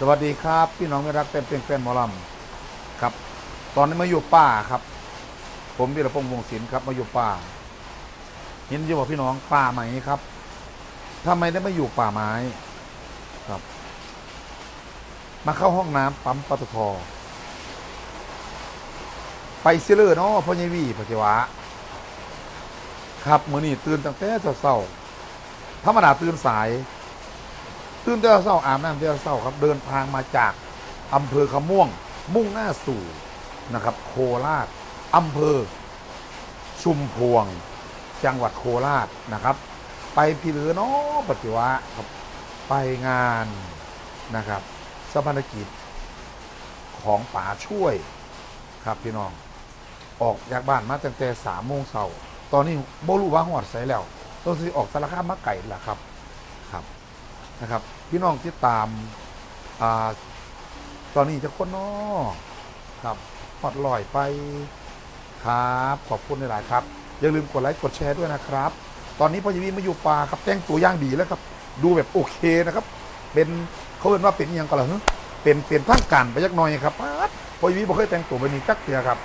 สวัสดีครับ พี่น้องไม่รักแฟนเพลงแฟนหมอลำครับ ตอนนี้มาอยู่ป่าครับ ผมวีรพงษ์วงศิลป์ครับมาอยู่ป่า เห็นอยู่ว่าพี่น้องป่าไหมครับทำไมได้มาอยู่ป่าไม้ครับ มาเข้าห้องน้ำปั๊มปตทไปเสยเลอเนาะพ่อใหญ่วีปัจจวะครับมื้อนี้ตื่นตั้งแต่เช้าๆธรรมดาตื่นสาย ตื่นแต่เช้าอาบน้ำแต่เช้าครับ เดินทางมาจากอำเภอขม่วง มุ่งหน้าสู่นะครับ โคราชอำเภอ ชุมพวง จังหวัดโคราชนะครับ ไปพี่เหลือเนาะปฏิวะครับไปงานนะครับสมานกิจของป๋าช่วยครับพี่น้อง ออกจากบ้านมาตั้งแต่สามโมงเช้าตอนนี้โบรู้ว่าหอดใส่แล้วต้องสิออกสารคามมาไก่แหละครับครับ นะครับ พี่น้องที่ตามอ่าตอนนี้จะคนนอครับหอดลอยไปครับขอบคุณหลายๆครับ อย่าลืมกดไลค์กดแชร์ด้วยนะครับ ตอนนี้พ่อยีวีมาอยู่ป่าครับแต่งตัวย่างดีแล้วครับ ดูแบบโอเคนะครับ เป็นเขาเรียกว่าเป็นอหยังกันเหรอเป็นเป็นทางการไปยักหน่อยครับปาพ่อยีวีบ่เคยแต่งตัวแบบนี้จักเดียครับ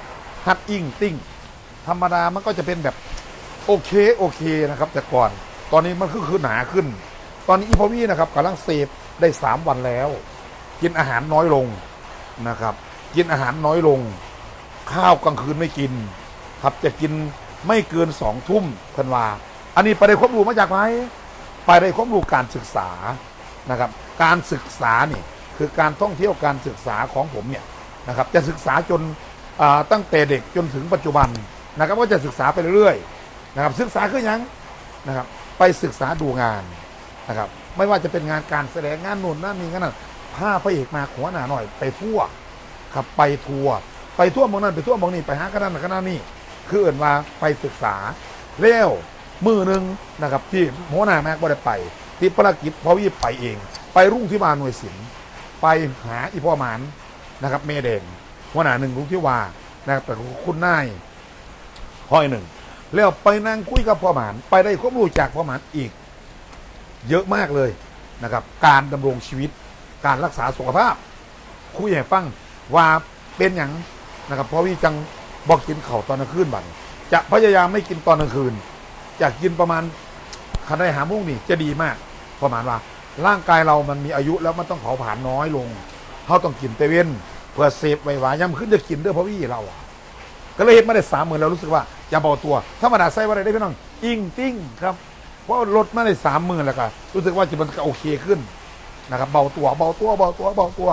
ฮัดอิงติ้งธรรมดามันก็จะเป็นแบบโอเคโอเคนะครับ แต่ก่อน ตอนนี้มันคือคือหนาขึ้น ตอนนี้อีพอวีนะครับกำลังเสพได้สามวันแล้ว กินอาหารน้อยลงนะครับ กินอาหารน้อยลง ข้าวกลางคืนไม่กิน ครับจะกินไม่เกินสองทุ่มพันวา อันนี้ไปได้ความรู้มาจากไหนไปได้ความรู้การศึกษานะครับ การศึกษานี่คือการท่องเที่ยวการศึกษาของผมเนี่ยนะครับ จะศึกษาจนาตั้งแต่เด็กจนถึงปัจจุบันนะครับก็จะศึกษาไปเรื่อยๆนะครับศึกษาคือหยังนะครับ ไปศึกษาดูงาน นะครับ ไม่ว่าจะเป็นงานการแสดงงานนุ่นนั่นนี่งานนั่นพาพระเอกมาขวหนาหน่อยไปทั่วครับไปทัวร์ไปทั่วมองนั้นไปทั่วมองนี้ไปหากันนั่นกันนั่นนี่ คือเอื่นว่าไปศึกษาเร็วมือหนึ่งนะครับที่หัวหน้าแม็กบ่ได้ไป ที่ภารกิจพอวีไปเอง ไปรุ่งที่วาหน่วยศิลป์ไปหาอีพ่อหมานนะครับเมเดงหัวหน้าหนึ่งรุ่งที่วานะครับแต่คุณนายห้อยหนึ่งแล้วไปนั่งคุยกับพ่อหมาน ไปได้ข้อมูลจากพ่อหมานอีก เยอะมากเลยนะครับ การดำรงชีวิต การรักษาสุขภาพ คุยให้ฟังว่าเป็นอย่างนะครับ เพราะวิจังบอกกินเข่าตอนกลางคืนบัดจะพยายามไม่กินตอนกลางคืน จะกินประมาณคันได้หาโมุ่งนี่จะดีมาก ประมาณว่า ร่างกายเรามันมีอายุแล้วมันต้องเผาผลาญน้อยลงเขาต้องกินเตเวนเพื่อเซฟไว้วาย่ำขึ้นจะกินเด้อเพราะวิเราอะก็เลยเห็นมาได้สามหมื่นแล้วรู้สึกว่าจะเบาตัวธรรมดาใส่ว่าอะไรได้พี่น้องอิงติ้งครับ เพราะลดมาได้สามหมื่นแล้วก็รู้สึกว่าจะมันก็โอเคขึ้นนะครับ เบาตัวเบาตัวเบาตัวเบาตัว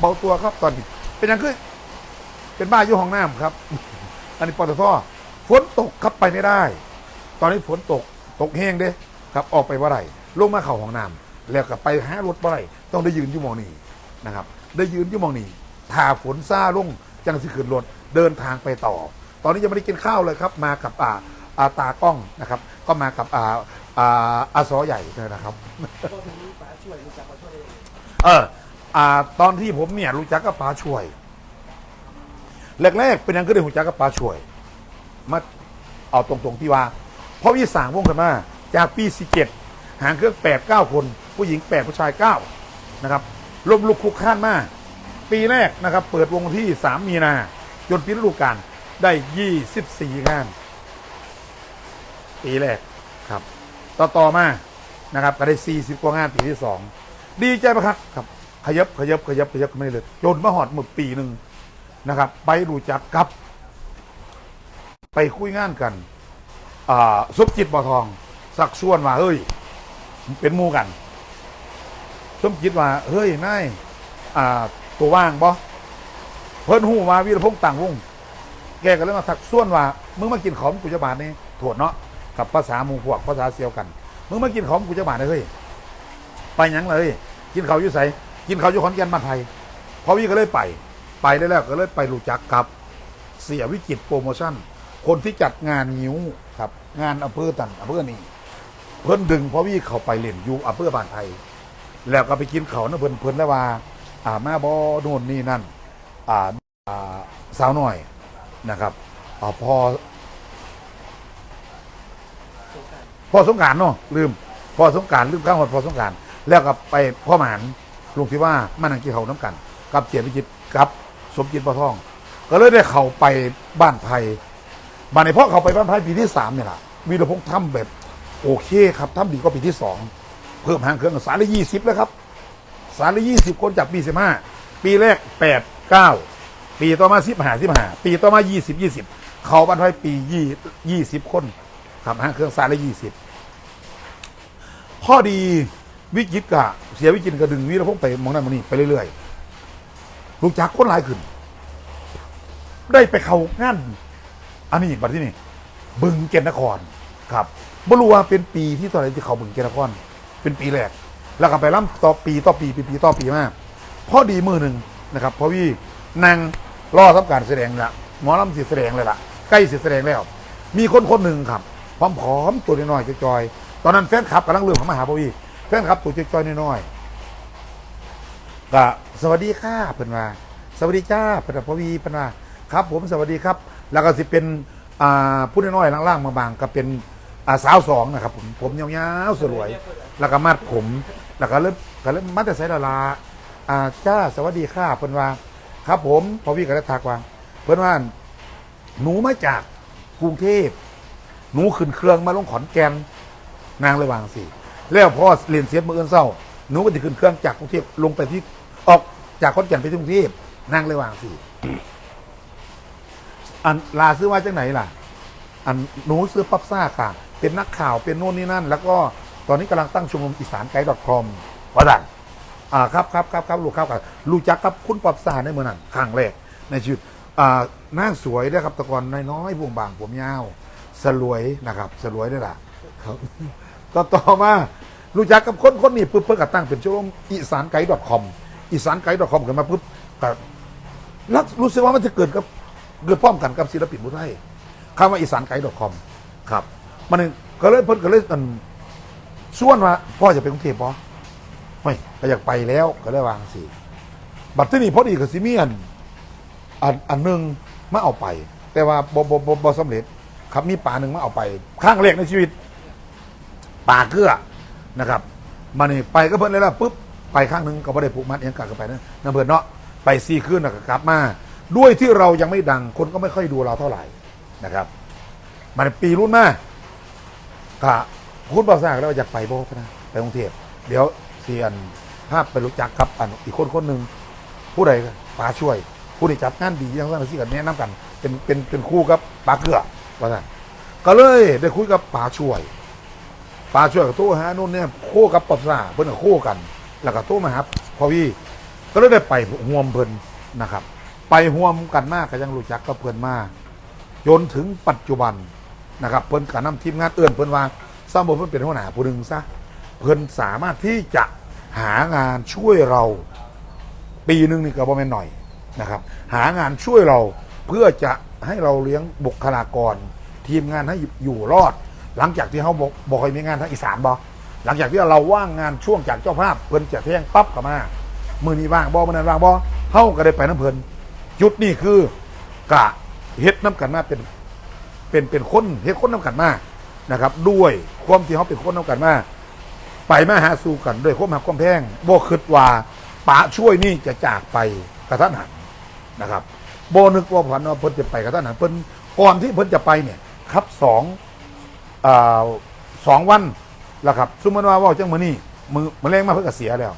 เบาตัวครับตอนนี้เป็นยังคือเป็นบ้าอยู่ห้องน้ำครับ อันนี้ปตทฝนตกครับไปไม่ได้ ตอนนี้ฝนตกตกแห้งเด้ครับออกไปว่าไรลงมาเข่าห้องน้ำแล้วก็ไปหารถว่าไรต้องได้ยืนอยู่มองนี้นะครับ ได้ยืนอยู่มองนี้ถ้าฝนซาลงจังสิขึ้นรถเดินทางไปต่อ ตอนนี้ยังไม่ได้กินข้าวเลยครับ มากับอ่า อาตากล้องนะครับ ก็มากับอ่าอ่าอาซอใหญ่นะครับก็ถึงป๋าช่วยรู้จักป๋าช่วยได้ยังไงเอออ่าตอนที่ผมเนี่ยรู้จักกับปาช่วยแรกๆเป็นยังก็ได้รู้จักกับปาช่วย มาเอาตรงๆที่ว่าเพราะวิสางวงกันมาจากปีสิเจ็ดหางเครื่องแปดเก้าคน ผู้หญิงแปดผู้ชายเก้านะครับลมลุกคลุกข้านมากปีแรกนะครับ เปิดวงที่สามมีนา จนปีฤดูกาลได้ยี่สิบสี่งาน ปีแรกครับ ต่อต่อมานะครับก็ได้สี่สิบกว่างานปีที่สองดีใจปะครับครับ ขยับขยับขยับขยับไม่เลยจนมาหอดหมดปีหนึ่งนะครับ ไปรู้จักกับ ไปคุยงานกันอ่าสุบจิตบ่อทอง สักชวนว่าเฮ้ย เป็นหมูกันสมจิตว่าเฮ้ยนายอ่าตัวว่างบ่เพิ่นหูมาวีรพงษ์ต่างวงแกก็เลยมาสักชวนว่ามึงมากินของกุจบาทนี่โถดเนาะ กับภาษาหมู่พวกภาษาเซียวกันมึงมากินของกุจะบาทเลยเฮ้ยไปยังเลย กินเขาอยู่ใสกินเขาอยู่ขอนแก่นบาไทยพอวี่งก็เลยไป ไปได้แล้วก็เลยไปรู้จักกับเสียวิจิตโปรโมชั่น คนที่จัดงานงิ้วครับ งานอำเภอตันอำเภอนี้เพิ่นดึงพอวี่เขาไปเล่นอยู่อำเภอบานไทย แล้วก็ไปกินเขาวนะเพิ่นเพิ่นแล้วว่า อ่ามาบอโน่นนี่นั่น อ่าอ่าสาวหน่อยนะครับอ่าพอ สงกราร พอสงการเนาะลืมพอสงการลืมข้าวหดพอสงการแล้วก็ไปพ่อหมานลุงที่ว่ามานังกินเขาน้ำกัน กับเจียวิจิตกับสมจิตปะท่อง ก็เลยได้เข้าไปบ้านไผ่บ้านในพ่อเขาไปบ้านไผ่ปีที่สามเนี่ยแหละวีรพงษ์ทำแบบ โอเคครับทำดีก็ปีที่สองเพิ่มห่างเครื่องสารละยี่สิบแล้วครับสารละยี่สิบคนจากปีสิบห้าปีแรกแปดเก้าปีต่อมาสิบห้าสิบห้าปีต่อมายี่สิบยี่สิบเขาบ้านไผ่ปียี่ยี่สิบคน ครับห่างเครื่องสารละยี่สิบข้อดีวิจิตกะเสียวิจิตรก็ดึงวีรพงษ์ไปมองนั่นมองนี่ไปเรื่อยๆลูกจักรคนหลายขึ้น ได้ไปเขางานอันนี้บัดที่นี่ บึงเกณฑ์นครครับบรู้ว่าเป็นปีที่ตอนไหนที่เขาบึงเกณฑ์นคร เป็นปีแรก แล้วก็ไปร่ำต่อปีต่อปีปีปีต่อปีมากพอดีมือหนึ่งนะครับเพราะวี่นางรอทำการแสดงละหมอลำสิแสดงเลยล่ะใกล้สิแสดงแล้ว มีคนคนหนึ่งครับ ผอมๆตัวน้อยๆจอยๆตอนนั้นแฟนคลับกำลังเรื่อของมาหาพอวีแฟนคลับตัวจอยๆน้อยๆก็สวัสดีค่ะเพิ่นว่าสวัสดีจ้าเพิ่นว่าพอวีเพิ่นว่าครับ ผมสวัสดีครับ แล้วก็สิเป็นอ่าผู้น้อยๆล่างๆบางๆก็เป็นอ่าสาวสองนะครับ ผมผมยาวๆสวย แล้วก็มัดผม แล้วก็เริ่มก็เริ่มมัดแต่ใส่ดาราอ่าจ้าสวัสดีค่ะเพิ่นว่าครับผมพอพี่ก็ได้ทักว่า เพิ่นว่าหนูมาจากกรุงเทพ หนูขึ้นเครื่องมาลงขอนแก่นนางเลยวางสิแล้วพอเรียนเสียมือเอินเศร้าหนูก็จะขึ้นเครื่องจากกรุงเทพลงไปที่ออกจากขอนแก่นไปที่กรุงเทพนางเลยวางสิอันลาซื้อว่าจากไหนล่ะ อันหนูซื้อปั๊บซ่าค่ะ เป็นนักข่าวเป็นโน่นนี่นั่น แล้วก็ตอนนี้กำลังตั้งชมรมอีสานไกด์ .com ว่าดังอ่าครับครับครับครับลูกครับครับรู้จักกับคุณปั๊บซ่าในเมื่อนั้นครั้งแรกในชีวิตอ่าน้าสวยด้วยครับตะกอนน้อยๆพวงบางผมยาว สลวยนะครับสลวยด้วยล่ะครับ ต่อต่อมารู้จักกับคนคนนี้ปุ๊บเพิ่งกตั้งเป็นชมรมอีสานไกด์ .com อีสานไกด์ .com กันมาปุ๊บก็รักรู้สึกว่ามันจะเกิดกับเกิดพร้อมกันกับศิลปินผู้ไทยคำว่าอีสานไกด์ .com ครับ มันก็เลยเพิ่นก็เลยอันส่วนว่าพ่อจะไปกรุงเทพป่ไม่ก็อยากไปแล้วก็เลยวางสิบัตรที่นี่พอดีกับซิเมียนอันอันหนึ่งมาเอาไป แต่ว่าบ่บ่บ่บ่สำเร็จ ครับมีป่าหนึ่งมาเอาไป ข้างแรกในชีวิต ป่าเกลือนะครับมันนี่ไปก็เพิ่นเลยละปุ๊บไปข้างหนึ่งก็บ่ได้ผูกมัดเองกลับกันไปนะน้ำเพิ่นเนาะไปซีขึ้นแล้วก็กลับมา ด้วยที่เรายังไม่ดังคนก็ไม่ค่อยดูเราเท่าไหร่นะครับ มันปีรุ่นมากกะคุณบอกสร้างแล้วอยากไปโบพนะไปกรุงเทพเดี๋ยวเสียนภาพไปรู้จักกับอันอีกคนคนหนึ่งผู้ใดป๋าช่วย ผู้ใดจัดงานดีอย่างนั้นสิกันแนะนำกัน เป็นเป็นเป็นคู่กับป๋าเกลือ ว่าสั่นก็เลยได้คุยกับป๋าช่วยป๋าช่วยกับโทรหานู่นเนี่ยคู่กับปับซาเพิ่นก็คู่กัน แล้วก็โทรมาหาพอวี่ก็เลยได้ไปห่วมเพิ่นนะครับ ไปห่วมกันมากก็ยังรู้จักกับเพิ่นมากจนถึงปัจจุบันนะครับ เพิ่นกนำทีมงานเอื้อนเพิ่นว่าสมบูรเพิ่นเป็นหัวหน้าผู้หนึ่งซะเพิ่นสามารถที่จะหางานช่วยเรา ปีหนึ่งนี่ก็บ่แม่นหน่อยนะครับ หางานช่วยเรา เพื่อจะให้เราเลี้ยงบุคลากร ทีมงานให้อยู่รอด หลังจากที่เขาบอกบอกให้มีงานทางอีสานบอหลังจากที่เราว่างงานช่วงจากเจ้าภาพเพิ่นจะแท่งปั๊บเข้ามามือนี้ว่างบอมือนั้นว่างบอเฮาก็ได้ไปน้ำเพิ่นจุดนี่คือกะเฮ็ดน้ำกันมาเป็นเป็นเป็นคนเฮ็ดคนน้ำกันมานะครับ ด้วยความที่เขาเป็นคนน้ำกันมาไปมาหาสู่กันด้วยความหักความแพงบ่คิดว่าป๋าช่วยนี่จะจากไปกระทันหันนะครับ บนึกว่าผันว่าเพิ่นจะไปกระทันหันเพิ่นก่อนที่เพิ่นจะไปเนี่ยครับสองอ่าสองวันแล้วครับสมมติว่าว่าจังมือนี้มือมะเร็งมากเพิ่นก็เสียแล้ว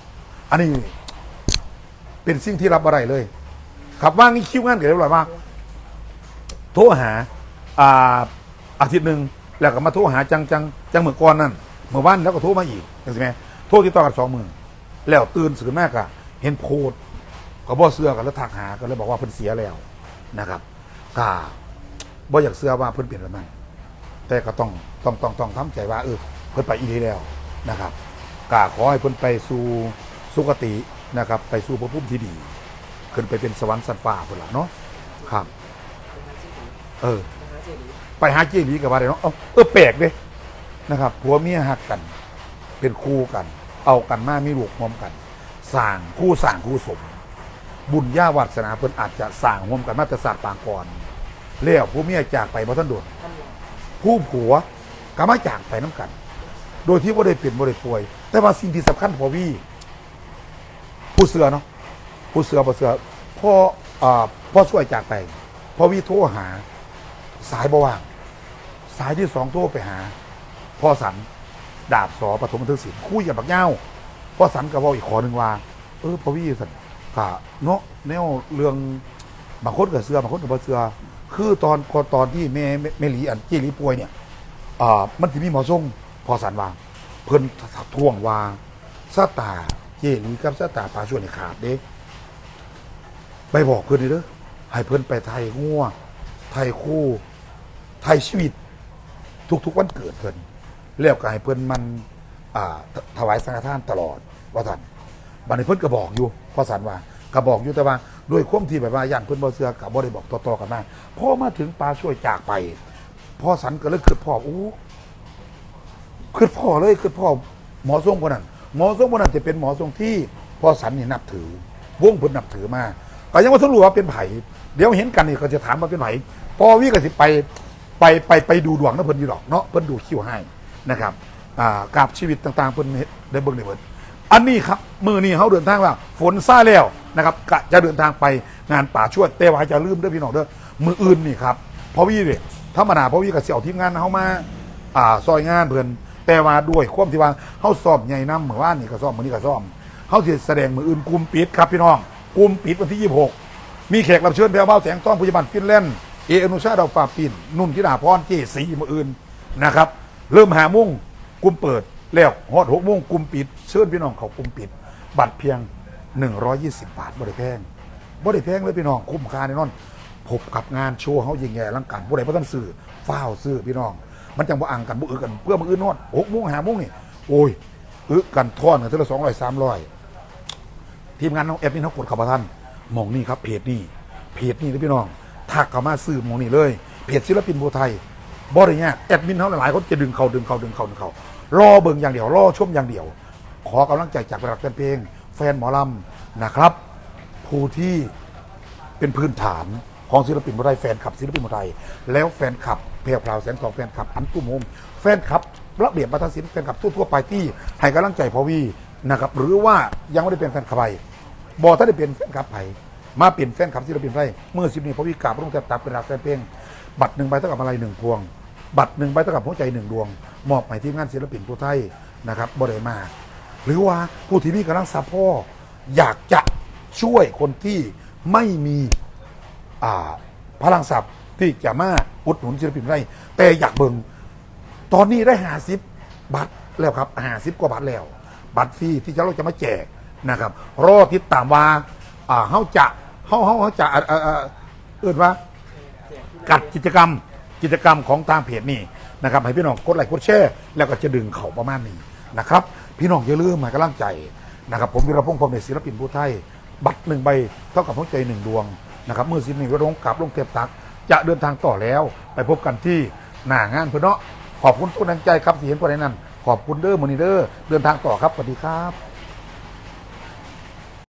อันนี้เป็นสิ่งที่รับอะไรเลย ครับว่างนี่คิวงานเกิดเรียบร้อยมากโทรหาอ่าอาทิตย์หนึ่งแล้วก็มาโทรหาจังจังจังเมื่อก่อนนั่นเมื่อวันแล้วก็โทรมาอีกเห็นไหมโทรติดต่อกันสองมือแล้วตื่นสื่อแม่กะเห็นโพด ก็บ่เสื้อกันแล้วทักหาก็เลยบอกว่าเพิ่นเสียแล้วนะครับกาบ่อยากเสื้อว่าเพิ่นเปลี่ยนแล้วมันแต่ก็ต้องต้องต้องต้องทำใจว่าเออเพิ่นไปอีกแล้วนะครับกาขอให้เพิ่นไปสู่สุคตินะครับ ไปสู่ภพภูมิที่ดี ขึ้นไปเป็นสวรรค์สันฟ้าพุ่นล่ะเนาะครับ เออ ไปหาเจดีกับว่าได้เนาะเอาเออแปลกเด้นะครับผัวเมียหักกัน เป็นคู่กัน เอากันมามีลูกพร้อมกันสร้างคู่สร้างคู่สม บุญญาวาสนาเพิ่นอาจจะสร้างร่วมกันมาแต่ศาสตร์ปางก่อนแล้วผู้เมียจากไปบ่ทันโดนผู้ผัวก็มาจากไปน้ำกัน โดยที่บ่ได้เป็นบ่ได้ป่วย แต่ว่าสิ่งที่สำคัญพอวี่ผู้เสือเนาะผู้เสือผู้เสือพ่ออ่าพ่อช่วยจากไปพ่อวิโทรหา สายบว่าง สายที่สองโทรไปหาพ่อสันดาบสอปฐมบันทิงศิลป์คุยกับบักเง่าพ่อสันก็บอกอีกขอหนึ่งว่า เออพ่อวิสัน กะเนาะแนวเรื่องบางคนกับเสือบางคนกับบ่เสือคือตอนก่อนตอนที่แม่แม่แม่หลีอันเจหลีป่วยเนี่ยอ่ามันจะมีหมอทรงพอสันวางเพิ่นท่วงว่าซาตาเจหลีกับซาตาปลาช่วยนี่ขาดเด้ไปบอกเพิ่นเลยเด้อให้เพิ่นไปไทยงัวไทยคู่ไทยชีวิต ทุกๆวันเกิดเพิ่นแล้วก็ให้เพิ่นมันอ่าถถวายสังฆทานตลอดว่าท่าน บัดนี้เพิ่นก็บอกอยู่พอสันว่าก็บอกอยู่แต่ว่าด้วยความที่แบบว่าย่านเพิ่นบ่เชื่อก็บ่ได้บอกต่อๆกันมาพอมาถึงปลาช่วยจากไปพ่อสันก็เลยคือพ่ออู้คือพ่อเลยคือพ่อหมอทรงคนนั้นหมอทรงคนนั้นจะเป็นหมอทรงที่พ่อสันนี่นับถือวงเพิ่นนับถือมาก็ยังว่าทรู้ว่าเป็นไผ่เดี๋ยวเห็นกันนี่ก็จะถามว่าเป็นไผ่พอวิก็สิไปไปไปไปดูดวงนะเพิ่นอยู่ดอกเนาะเพิ่นดูคิวให้นะครับอ่ากับชีวิตต่างๆเพิ่นได้เบิ่งได้เบิ่ง อันนี้ครับมือนี้เขาเดินทางว่าฝนซ่าแล้วนะครับกะจะเดินทางไปงานป่าชวดแต่ว่าจะลืมเด้อพี่น้องเด้อมืออื่นนี่ครับเพราะวิเนี่ยธรรมดาเพราะวิกับเสี่ยวทีมงานเขามาอ่าซอยงานเพิ่นแต่ว่าด้วยความที่ว่าเขาซ้อมใหญ่น้ำเหมือนว่านี่ก็ซ้อมมือนี้ก็ซ้อมเขาสิแสดงมืออื่นกลุ่มปิดครับพี่น้องกลุ่มปิดวันที่ 26 มีแขกรับเชิญแพรวเบาแสงทองพยาบาลฟินแลนด์เออนุชาดาวฟ้าปินนุ่นธิดาพรเจสีมืออื่นนะครับเริ่มหามุ่งกลุ่มเปิด แล้วฮอดหกโมงกลุ่มปิดเชิญพี่น้องเขากลุ่มปิด บัตรเพียง 120 บาทบ่ได้แพงบ่ได้แพงเลยพี่น้องคุ้มค่าแน่นอนพบกับงานโชว์เขายิงใหญ่ลังการผู้ใดบ่ต้องซื้อฟ้าวซื้อพี่น้อง มันจังบ่อังกันบ่อึกันเพื่อมืออื่นนอดหกโมงหาโมงนี่โอ้ยอึกันท่อนกันเท่าละสองร้อยสามร้อยทีมงานน้องแอปนี่เขากดข้ามาท่านมองนี่ครับเพจนี่เพจนี่นะพี่น้องทักเข้ามาซื้อมองนี่เลยเพจศิลปินโบไทยบ่ได้เนี่ยแอดมินเขาหลายคนจะดึงเขาดึงเขาดึงเขาดึงเขา รอเบิ่งอย่างเดียวรอชมอย่างเดียว ขอกำลังใจจากแฟนเพลง แฟนหมอลำนะครับ ผู้ที่เป็นพื้นฐานของศิลปินบไทยแฟนคลับศิลปินบไทยแล้วแฟนคลับเพลวพราวแสงทองแฟนคลับอันตุ้มโฮมแฟนคลับระเบียบวัฒนศิลป์แฟนคลับทั่วๆไปที่ให้กำลังใจพอวีนะครับหรือว่ายังไม่ได้เป็นแฟนคลับใครบอถ้าได้เป็นแฟนคลับไผมาเป็นแฟนคลับศิลปินไทยเมื่อสิบนี้พอวีกราบรุ่งแทบตับเป็นรักแฟนเพลงบัตรหนึ่งใบเท่ากับอะไรหนึ่งพวง บัตรหนึ่งใบเท่ากับหัวใจหนึ่งดวง มอบให้ทีมงานศิลปินผู้ไทยนะครับบริมา หรือว่าผู้ที่มีกำลังซัพพอร์ตอยากจะช่วยคนที่ไม่มีอ่าพลังศัพท์ที่จะมาอุดหนุนศิลปินได้แต่อยากเบิงตอนนี้ได้หาซิบบัตรแล้วครับหาซิบกว่าบัตรแล้ว บัตรฟรีที่เราจะมาแจกนะครับรอติดตามว่าอ่าเขาจะเขาเขาเขาจะอ่าอ่าอ่าเอื่นว่ากัดกิจกรรม กิจกรรมของทางเพจนี่นะครับให้พี่น้องกดไลค์กดแชร์แล้วก็จะดึงเขาประมาณนี้นะครับพี่น้องอย่าลืมมากำลังใจนะครับผมวีรพงษ์พรหมเดชศิลปินผู้ไทย บัตรหนึ่งใบเท่ากับหัวใจหนึ่งดวงนะครับเมื่อสิบหนึ่งวรงกลับลงเทปตัก จะเดินทางต่อแล้ว ไปพบกันที่หน้างานเพื่อนเนาะขอบคุณทุกกำลังใจครับที่เห็นประเด็นนั้นขอบคุณเด้อมอนิเดอร์เดินทางต่อครับสวัสดีครับ